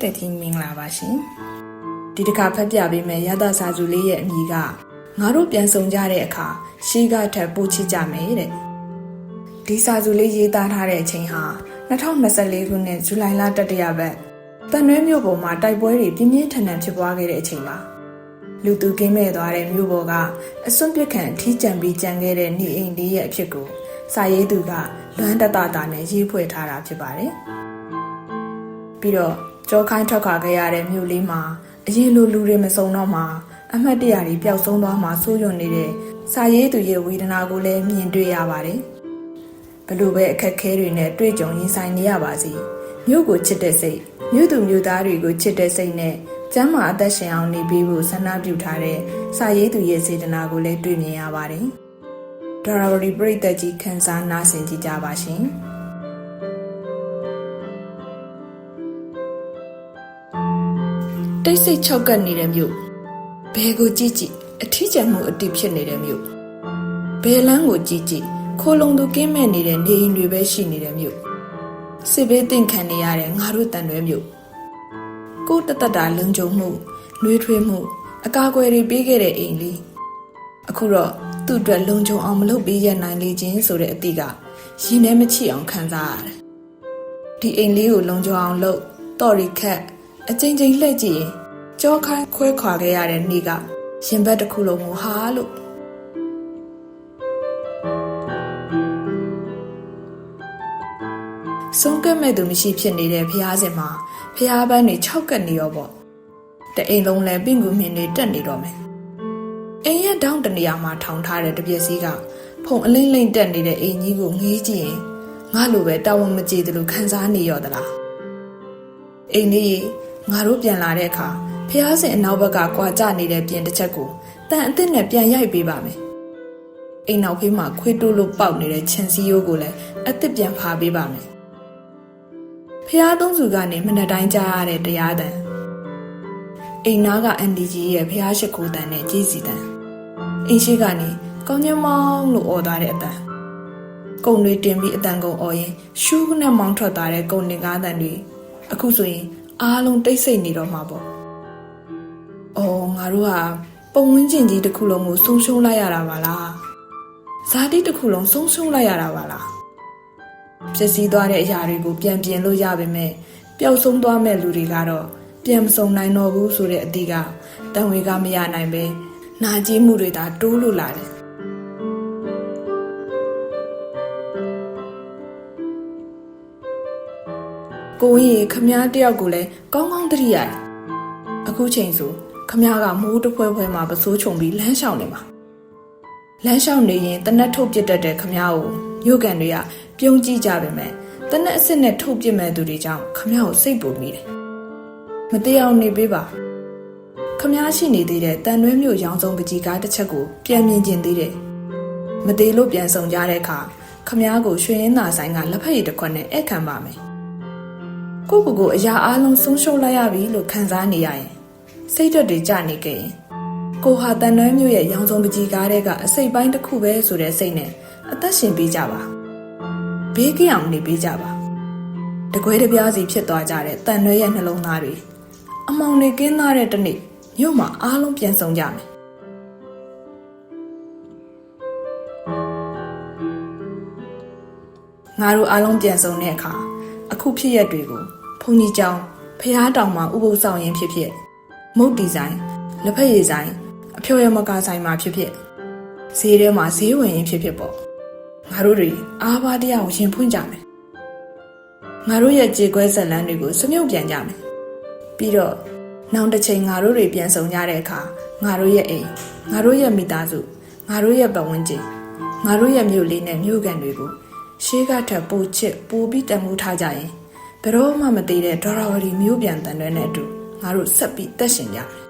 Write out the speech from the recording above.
သက်ကြီးမင်္ဂလာပါရှင်ဒီတစ်ခါဖတ်ပြပေးမယ်ရသစာစုလေးရဲ့အမည်ကငါတို့ပြန်ဆောင်ကြတဲ့အခါရှေးကထပ်ပို့ချကြမယ်တဲ့ဒီစာစုလေးရေးသားထားတဲ့အချိန်ဟာ2024ခုနှစ်ဇူလိုင်လတတိယပတ်တန်ရွဲမြို့ပေါ်မှာတိုက်ပွဲတွေပြင်းပြင်းထန်ထန်ဖြစ်ပွားခဲ့တဲ့အချိန်ပါလူသူကင်းမဲ့သွားတဲ့မြို့ပေါ်ကအစွန့်ပစ်ခံထီးကြံပြီးကြံခဲ့တဲ့နေအိမ်လေးရဲ့အဖြစ်ကိုစာရေးသူကလွမ်းတတတာနဲ့ရေးဖွဲ့ထားတာဖြစ်ပါတယ်။ ပြီးတော့ကြောခိုင်းထွက်ခွာခဲ့ရတဲ့မြို့လေးမှာအရင်လိုလူတွေမစုံတော့မှအမှတ်တရတွေပျောက်ဆုံးသွားမှဆိုးရွံ့နေတဲ့စာရေးသူရဲ့ဝေဒနာကိုလည်းမြင်တွေ့ရပါတယ်။ဘလို့ပဲအခက်ခဲတွေနဲ့တွေ့ကြုံရင်ဆိုင်နေရပါစေ။မြို့ကိုချစ်တဲ့စိတ်မြို့သူမြို့သားတွေကိုချစ်တဲ့စိတ်နဲ့ကျမ်းမာအသက်ရှင်အောင်နေပြီးဖို့ဆန္ဒပြုထားတဲ့စာရေးသူရဲ့စေတနာကိုလည်းတွေ့မြင်ရပါတယ်။ဒေါ်ရာဝရီပရိသတ်ကြီးခန်းစားနားဆင်ကြကြပါရှင်။ တိတ်ဆိတ်ချောက်ကပ်နေတဲ့မြို့ဘယ်ကိုကြည့်ကြည့်အထီးကျန်မှုအတိဖြစ်နေတဲ့မြို့ဘယ်လန်းကိုကြည့်ကြည့်ခိုးလုံသူကင်းမဲ့နေတဲ့နေအိမ်တွေပဲရှိနေတဲ့မြို့စစ်ဘေးတင့်ခံနေရတဲ့ငါတို့တန်ရွဲမြို့ကိုယ်တသက်တာလုံခြုံမှုနှွေးထွေးမှု အကာအကွယ်တွေပေးခဲ့တဲ့အိမ်လေးအခုတော့သူ့အတွက်လုံခြုံအောင်မလုပ်ပေးရနိုင်လေခြင်းဆိုတဲ့အသည့်ကရင်ထဲမချိအောင်ခံစားရတယ်ဒီအိမ်လေးကိုလုံခြုံအောင်လုပ်တော့ရီခက် အချိန်ချင်းလှည့်ကြည့်ရင်ကြောခိုင်းခွဲခွာခဲ့ရတဲ့နေ့ကရင်ဘတ်တစ်ခုလုံးကိုဟာလို့ဆုံးကက်မဲ့သူမရှိဖြစ်နေတဲ့ဖျားစင်မှာဖျားပန်းတွေ၆ကက်နေရောပေါ့တအိမ်လုံးလဲပင့်ကူမြင်နေတက်နေတော့မယ်အိမ်ရဲ့တောင်းတနေရာမှာထောင်ထားတဲ့တပြက်စီးကဖုံအလိမ့်လိမ့်တက်နေတဲ့အိမ်ကြီးကိုငေးကြည့်ရင်ငါလိုပဲတာဝန်မကျေသလိုခံစားနေရောသလားအိမ်လေး ငါတို့ပြန်လာတဲ့အခါဖះစင်အနောက်ဘက်ကကွာကျနေတဲ့ပြင်တစ်ချက်ကိုတန်အစ်စ်နဲ့ပြန်ရိုက်ပေးပါမယ်အိမ်နောက်ဖေးမှာခွေးတိုးလို့ပေါက်နေတဲ့ခြံစည်းရိုးကိုလည်းအစ်စ်ပြန်ဖာပေးပါမယ်ဖះသုံးစုကနေမနက်တိုင်းကြားရတဲ့တရားတန်အိမ်နာကအန်ဒီဂျီရဲ့ဖះရှိခိုးတန်နဲ့ကြီးစီတန်အိမ်ရှိကနေကောင်းကျမောင်းလို့អော်သွားတဲ့အတန်ကုံတွေတင်ပြီးအတန်ကုံអော်ရင်ရှူးနဲ့မောင်းထွက်သွားတဲ့ကုံတင်ကားတန်တွေအခုဆိုရင် အားလုံးတိတ်ဆိတ်နေတော့မှာပေါ့။အော်ငါတို့ဟာပုံဝန်းကျင်ကြီးတစ်ခုလုံးကိုဆုံးရှုံးလိုက်ရတာပါလား။ဇာတိတစ်ခုလုံးဆုံးရှုံးလိုက်ရတာပါလား။ဖြစ်စည်းသွားတဲ့အရာတွေကိုပြန်ပြင်လို့ရပါမယ်။ပျောက်ဆုံးသွားမဲ့လူတွေကတော့ပြန်မစုံနိုင်တော့ဘူးဆိုတဲ့အသည့်ကတန်ဝေကမရနိုင်ပဲနာကျင်မှုတွေသာတိုးလို့လာတယ်။ ကိုကြီးခမားတယောက်ကိုလည်းကောင်းကောင်းသတိရတယ်အခုချိန်ဆိုခမားကမိုးတဖွဲဖွဲမှာပစိုးချုံပြီးလမ်းလျှောက်နေမှာလမ်းလျှောက်နေရင်တနက်ထုတ်ပစ်တတ်တဲ့ခမားကိုမြို့ကန်တွေကပြုံးကြည့်ကြပါမယ်တနက်အစ်စ်နဲ့ထုတ်ပစ်မဲ့သူတွေကြောင့်ခမားကိုစိတ်ပူမိတယ်မတရားနေပေးပါခမားရှိနေသေးတဲ့တန်ရွဲမြို့ရောင်စုံပကြီးကားတစ်ချက်ကိုပြန်မြင်ကျင်သေးတယ်မသေးလို့ပြန်ဆောင်ကြတဲ့အခါခမားကိုရွှေရင်းသာဆိုင်ကလက်ဖက်ရည်တစ်ခွက်နဲ့ဧည့်ခံပါမယ် ကိုကိုကိုအရာအလုံးဆုံးရှုံးလိုက်ရပြီလို့ခံစားနေရရင်စိတ်ဓာတ်တွေကျနေခဲ့ရင်ကိုဟာတန်နှွဲမျိုးရဲ့ရောင်စုံပကြီးကားတဲ့ကအစိတ်ပိုင်းတစ်ခုပဲဆိုတဲ့စိတ်နဲ့အသက်ရှင်ပေးကြပါဘေးကင်းအောင်နေပေးကြပါတကွဲတပြားစီဖြစ်သွားကြတဲ့တန်နှွဲရဲ့နှလုံးသားတွေအမောင်တွေကင်းသားတဲ့တနေ့မြို့မှာအားလုံးပြန်ဆောင်ကြမယ်ငါတို့အားလုံးပြန်ဆောင်တဲ့အခါအခုဖြစ်ရက်တွေကို ဘုံကြီးကျောင်းဖះတောင်မှာဥပုသ်ဆောင်ရင်ဖြစ်ဖြစ်မုတ်ဒီဇိုင်းလက်ဖက်ရည်ဆိုင်အဖြော်ရမကာဆိုင်မှာဖြစ်ဖြစ်ဈေးထဲမှာဈေးဝင်ရင်ဖြစ်ဖြစ်ပေါ့ငါတို့တွေအားပါတရားကိုရင်ဖွင့်ကြမယ်ငါတို့ရဲ့ကြေကွဲဇက်လန်းတွေကိုစမြုပ်ပြန်ကြမယ်ပြီးတော့နောက်တစ်ချိန်ငါတို့တွေပြန်ဆောင်ကြတဲ့အခါငါတို့ရဲ့အိမ်ငါတို့ရဲ့မိသားစုငါတို့ရဲ့ပတ်ဝန်းကျင်ငါတို့ရဲ့မြို့လေးနဲ့မြို့ကန်တွေကိုရှေးကထပ်ပိုချစ်ပိုပြီးတန်ဖိုးထားကြရင် ဘယ်တော့မှမသေးတဲ့ဒေါ်ရာဝရီမျိုးပြန်တန်တွေနဲ့အတူငါတို့ဆက်ပြီးတက်ရှင်ကြမယ်